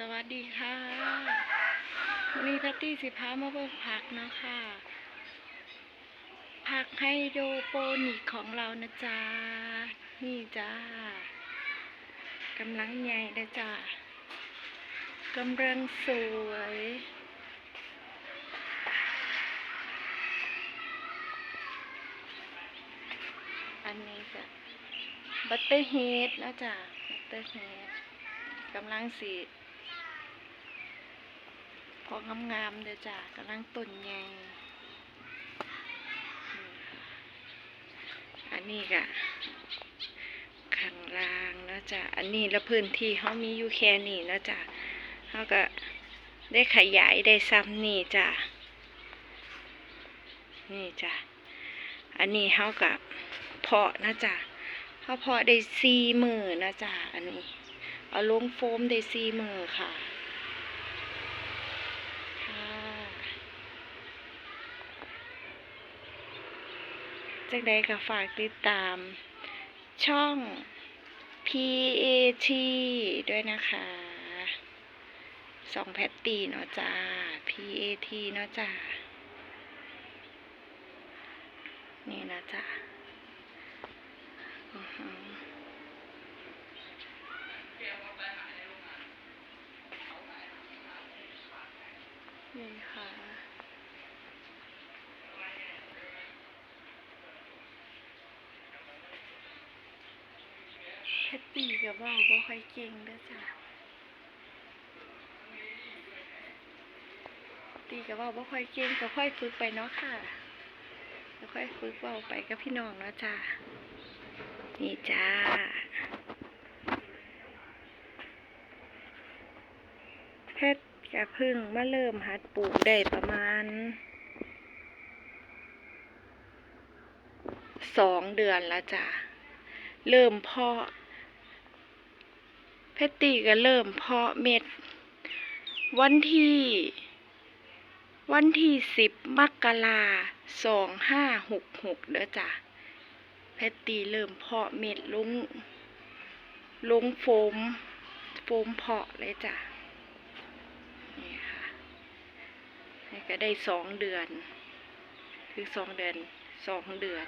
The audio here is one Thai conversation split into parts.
สวัสดีค่ะวันนี้แพตตี้สิพามาเบิกผักนะค่ะผักไฮโดรโปนิกของเรานะจ๊ะ นี่จ้ากำลังใหญ่นะจ๊ะกำลังสวย อันนี้ก็บัตเตอร์เฮดนะจ๊ะบัตเตอร์เฮดกำลังสี พองามๆเด้อจ้ะกำลังต้นใหญ่อันนี้ก็ข้างล่างนะจ๊ะอันนี้ละพื้นที่เขามีอยู่แค่นี้นะจ๊ะเขาก็ได้ขยายได้ซ้ำนี่จ้ะนี่จ้ะอันนี้เขากับเพาะนะจ๊ะเขาเพาะได้สี่มือนะจ๊ะอันนี้ เอาลงโฟมได้สี่มือค่ะ จากใดก็ฝากติดตาม ช่อง PAT ด้วยนะคะ สองแพตตีเนาะจ้า PAT เนาะจ้า นี่นะจ้าอือหือนี่ค่ะ แพตตี้กับว่าบ่ค่อยเก่งเด้อจ้ะตีกับว่าบ่ค่อยเก่งก็ค่อยฝึกไปเนาะค่ะแล้วค่อยฝึกเว้าไปกับพี่น้องเนาะจ้ะนี่จ้าเพชรกะพึ่งมาเริ่มหัดปลูกได้ประมาณสองเดือนแล้วจ้ะ เริ่มเพาะ เพชรตีก็เริ่มเพาะเม็ด วันที่ วันที่สิบมกราสองห้าหกหกเด้อจ้ะเพชรตีเริ่มเพาะเม็ดลงลงโฟม โฟมเพาะเลยจ้ะ นี่ค่ะนี่ก็ได้สองเดือน คือสองเดือนสองเดือน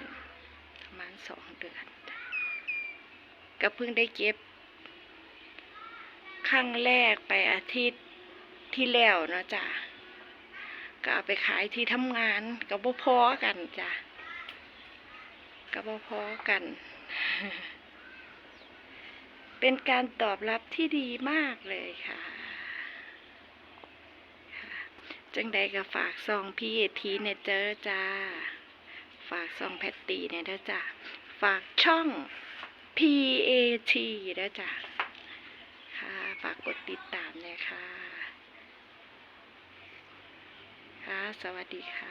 ประมาณสองเดือนก็เพิ่งได้เก็บ ครั้งแรกไปอาทิตย์ที่แล้วเนาะจ้ะก็เอาไปขายที่ทำงานก็บ่พอกันจ้ะก็บ่พอกัน เป็นการตอบรับที่ดีมากเลยค่ะจังใดก็ฝากซองพี่เอทีเนี่ยเจอจ้า ฝากซองแพตตีเนี่ยเด้อจ้า ฝากช่อง PAT นะจ้ะค่ะ ฝากกดติดตามเลยค่ะ ค่ะ สวัสดีค่ะ